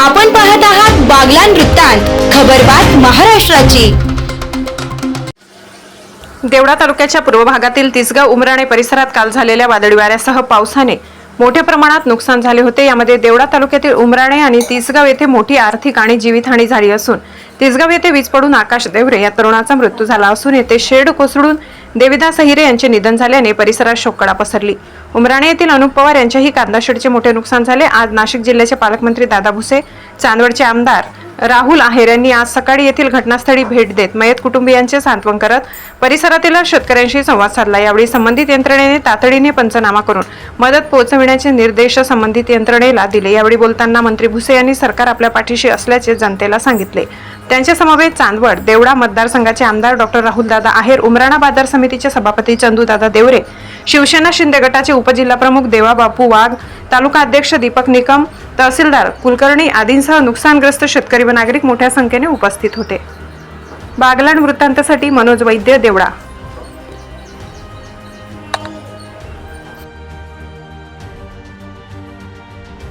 आपण पाहत आहात बागलान वृत्तांत खबरबात महाराष्ट्राची. देवळा तालुक्याच्या पूर्व भागातील तिसगाव उमराणे परिसरात काल झालेल्या वादळी वाऱ्यासह पावसाने मोठ्या प्रमाणात नुकसान झाले होते. यामध्ये देवळा तालुक्यातील उमराणे आणि तिसगाव येथे मोठी आर्थिक आणि जीवितहानी झाली असून तिसगाव येथे वीज पडून आकाश देवरे या तरुणाचा मृत्यू झाला असून येथे शेड कोसळून देविदास हिरे यांचे निधन झाल्याने परिसरात शोककळा पसरली. उमराणे येथील अनुप पवार यांच्याही कांदा शेडचे मोठे नुकसान झाले. आज नाशिक जिल्ह्याचे पालकमंत्री दादा भुसे चांदवडचे आमदार राहुल आहेर यांनी आज सकाळी येथील घटनास्थळी भेट देत मयत कुटुंबियांचे सांत्वन करत परिसरातील शेतकऱ्यांशी संवाद साधला. यावेळी संबंधित यंत्रणेने तातडीने पंचनामा करून मदत पोहोचविण्याचे निर्देश संबंधित यंत्रणेला दिले. यावेळी बोलताना मंत्री भुसे यांनी सरकार आपल्या पाठीशी असल्याचे जनतेला सांगितले. त्यांच्या समवेत चांदवड देवडा मतदारसंघाचे आमदार डॉक्टर राहुलदादा आहेर उमराणा बाजार समितीचे सभापती चंदूदादा देवरे शिवसेना शिंदे गटाचे उपजिल्हाप्रमुख देवा बापू वाघ तालुका अध्यक्ष दीपक निकम तहसीलदार कुलकर्णी आदींसह नुकसानग्रस्त शेतकरी व नागरिक मोठ्या संख्येने उपस्थित होते. बागलाण वृत्तांतासाठी मनोज वैद्य देवडा